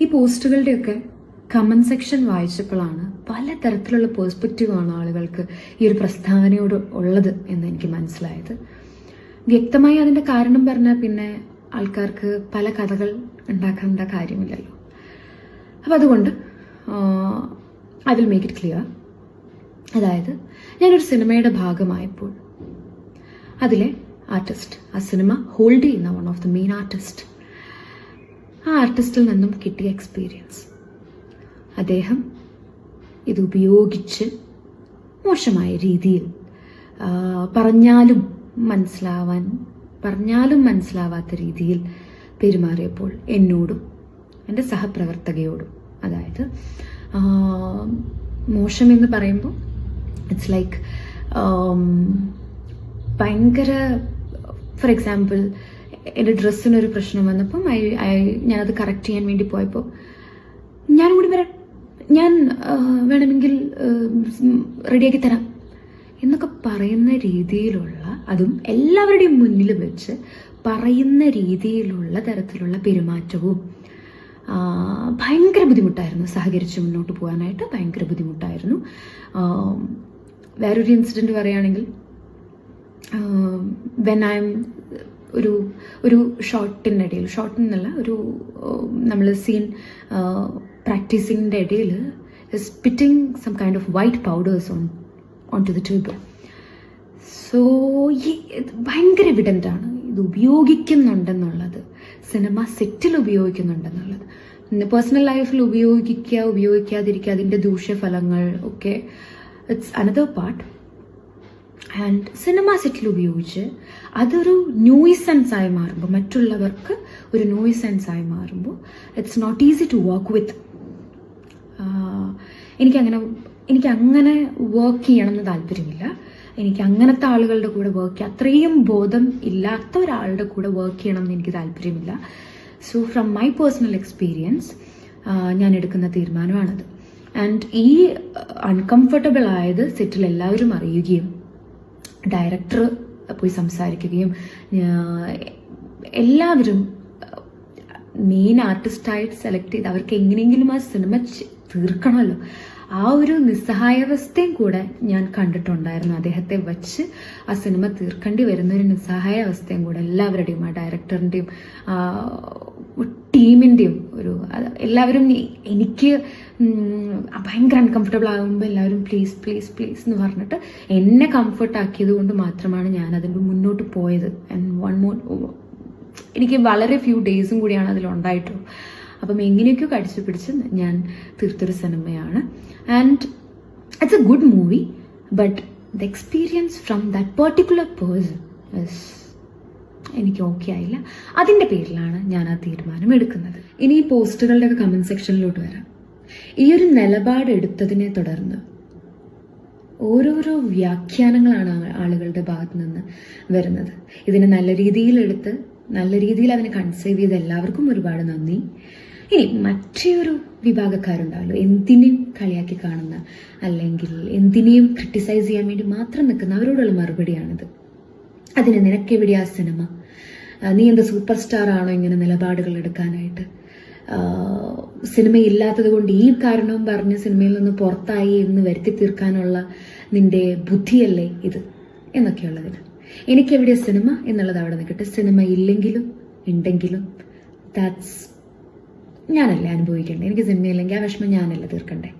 ഈ പോസ്റ്റുകളുടെയൊക്കെ comment section വായിച്ചപ്പോഴാണ് പലതരത്തിലുള്ള പേഴ്സ്പെക്റ്റീവാണ് ആളുകൾക്ക് ഈ ഒരു പ്രസ്താവനയോട് ഉള്ളത് എന്ന് എനിക്ക് മനസ്സിലായത്. വ്യക്തമായി അതിന്റെ കാരണം പറഞ്ഞാൽ പിന്നെ ആൾക്കാർക്ക് പല കഥകൾ ഉണ്ടാക്കേണ്ട കാര്യമില്ലല്ലോ. അപ്പം അതുകൊണ്ട് I will make it clear അതായത് ഞാനൊരു സിനിമയുടെ ഭാഗമായപ്പോൾ അതിലെ ആർട്ടിസ്റ്റ് ആ സിനിമ ഹോൾഡ് ചെയ്യുന്ന one of the main artist ആ ആർട്ടിസ്റ്റിൽ നിന്നും കിട്ടിയ എക്സ്പീരിയൻസ് അദ്ദേഹം ഇത് ഉപയോഗിച്ച് മോശമായ രീതിയിൽ പറഞ്ഞാലും മനസ്സിലാവാൻ പറഞ്ഞാലും മനസ്സിലാവാത്ത രീതിയിൽ പെരുമാറിയപ്പോൾ എന്നോടും എന്റെ സഹപ്രവർത്തകയോടും അതായത് മോശം എന്ന് പറയുമ്പോൾ ഇറ്റ്സ് ലൈക്ക് ഭയങ്കര ഫോർ എക്സാമ്പിൾ എന്റെ ഡ്രസ്സിനൊരു പ്രശ്നം വന്നപ്പം ഐ ഐ ഞാനത് കറക്റ്റ് ചെയ്യാൻ വേണ്ടി പോയപ്പോൾ ഞാനും കൂടി വരാം. ഞാൻ വേണമെങ്കിൽ റെഡിയാക്കി തരാം. എന്നൊക്കെ പറയുന്ന രീതിയിലുള്ള അതും എല്ലാവരുടെയും മുന്നിൽ വെച്ച് പറയുന്ന രീതിയിലുള്ള തരത്തിലുള്ള പെരുമാറ്റവും ഭയങ്കര ബുദ്ധിമുട്ടായിരുന്നു സഹകരിച്ച് മുന്നോട്ട് പോകാനായിട്ട്. ഭയങ്കര ബുദ്ധിമുട്ടായിരുന്നു. വേറൊരു ഇൻസിഡന്റ് പറയുകയാണെങ്കിൽ വെൻ ഐ എം ഒരു ഒരു ഷോട്ടിന്റെ ഇടയിൽ ഷോട്ടിന്നല്ല ഒരു നമ്മൾ സീൻ പ്രാക്ടീസിങ്ങിന്റെ ഇടയിൽ spitting some kind of white powders on on to the tube so ഈ ഭയങ്കര എവിഡന്റ് ആണ്. ഇത് ഉപയോഗിക്കുന്നുണ്ടെന്നുള്ളത്. സിനിമ സെറ്റിൽ ഉപയോഗിക്കുന്നുണ്ടെന്നുള്ളത്. പേഴ്സണൽ ലൈഫിൽ ഉപയോഗിക്കുക ഉപയോഗിക്കാതിരിക്കുക അതിന്റെ ദൂഷ്യഫലങ്ങൾ ഒക്കെ it's another part and cinema സെറ്റിൽ ഉപയോഗിച്ച് അതൊരു ന്യൂയിസെൻസ് ആയി മാറുമ്പോൾ മറ്റുള്ളവർക്ക് ഒരു ന്യൂയിസെൻസ് ആയി മാറുമ്പോൾ it's not easy to work with എനിക്കങ്ങനെ എനിക്കങ്ങനെ വർക്ക് ചെയ്യണമെന്ന് താല്പര്യമില്ല. എനിക്ക് അങ്ങനത്തെ ആളുകളുടെ കൂടെ വർക്ക് ചെയ്യാം. അത്രയും ബോധം ഇല്ലാത്ത ഒരാളുടെ കൂടെ വർക്ക് ചെയ്യണം എന്ന് എനിക്ക് താല്പര്യമില്ല. So from my personal experience ഞാൻ എടുക്കുന്ന തീരുമാനമാണത്. ആൻഡ് ഈ അൺകംഫർട്ടബിൾ ആയത് സെറ്റിൽ എല്ലാവരും അറിയുകയും ഡയറക്ടർ പോയി സംസാരിക്കുകയും എല്ലാവരും മെയിൻ ആർട്ടിസ്റ്റായിട്ട് സെലക്ട് ചെയ്ത് അവർക്ക് എങ്ങനെയെങ്കിലും ആ സിനിമ തീർക്കണമല്ലോ. ആ ഒരു നിസ്സഹായാവസ്ഥയും കൂടെ ഞാൻ കണ്ടിട്ടുണ്ടായിരുന്നു. അദ്ദേഹത്തെ വച്ച് ആ സിനിമ തീർക്കേണ്ടി വരുന്ന ഒരു നിസ്സഹായാവസ്ഥയും കൂടെ എല്ലാവരുടെയും ആ ഡയറക്ടറിന്റെയും ടീമിന്റെയും ഒരു എല്ലാവരും എനിക്ക് ഭയങ്കര അൺകംഫർട്ടബിൾ ആകുമ്പോൾ എല്ലാവരും പ്ലീസ് പ്ലീസ് പ്ലീസ് എന്ന് പറഞ്ഞിട്ട് എന്നെ കംഫർട്ട് ആക്കിയത് കൊണ്ട് മാത്രമാണ് ഞാൻ അതിന്റെ മുന്നോട്ട് പോയത്. ആൻഡ് വൺ മോർ എനിക്ക് വളരെ ഫ്യൂ ഡേയ്സും കൂടിയാണ് അതിലുണ്ടായിട്ടുള്ളൂ അപ്പം എങ്ങനെയൊക്കെയോ കടിച്ചു പിടിച്ച് ഞാൻ തീർത്തൊരു സിനിമയാണ്. And it's a good movie but the experience from that particular person എനിക്ക് ഓക്കെ ആയില്ല. അതിന്റെ പേരിലാണ് ഞാൻ ആ തീരുമാനം എടുക്കുന്നത്. ഇനി ഈ പോസ്റ്റുകളുടെ ഒക്കെ കമന്റ് സെക്ഷനിലോട്ട് വരാം. ഈ ഒരു നിലപാട് എടുത്തതിനെ തുടർന്ന് ഓരോരോ വ്യാഖ്യാനങ്ങളാണ് ആളുകളുടെ ഭാഗത്ത് നിന്ന് വരുന്നത്. ഇതിനെ നല്ല രീതിയിൽ എടുത്ത് നല്ല രീതിയിൽ അതിനെ കൺസേവ് ചെയ്ത എല്ലാവർക്കും ഒരുപാട് നന്ദി. ഇനി മറ്റൊരു വിഭാഗക്കാരുണ്ടാവല്ലോ. എന്തിനേയും കളിയാക്കി കാണുന്ന അല്ലെങ്കിൽ എന്തിനേയും ക്രിട്ടിസൈസ് ചെയ്യാൻ വേണ്ടി മാത്രം നിൽക്കുന്ന അവരോടുള്ള മറുപടിയാണിത്. അതിന് നിനക്കെവിടെയാ സിനിമ? നീ എന്താ സൂപ്പർ സ്റ്റാർ ആണോ ഇങ്ങനെ നിലപാടുകൾ എടുക്കാനായിട്ട്? സിനിമ സിനിമയില്ലാത്തത് കൊണ്ട് ഈ കാരണവും പറഞ്ഞ് സിനിമയിൽ നിന്ന് പുറത്തായി എന്ന് വരുത്തി തീർക്കാനുള്ള നിന്റെ ബുദ്ധിയല്ലേ ഇത്? എന്നൊക്കെയുള്ളതിന് എനിക്കെവിടെ സിനിമ എന്നുള്ളത് അവിടെ നിൽക്കട്ടെ. സിനിമ ഇല്ലെങ്കിലും ഉണ്ടെങ്കിലും ദാറ്റ്സ് ഞാനല്ലേ അനുഭവിക്കേണ്ടത്. എനിക്ക് സിനിമയില്ലെങ്കിൽ ആ വിഷമം ഞാനല്ലേ തീർക്കണ്ടേ?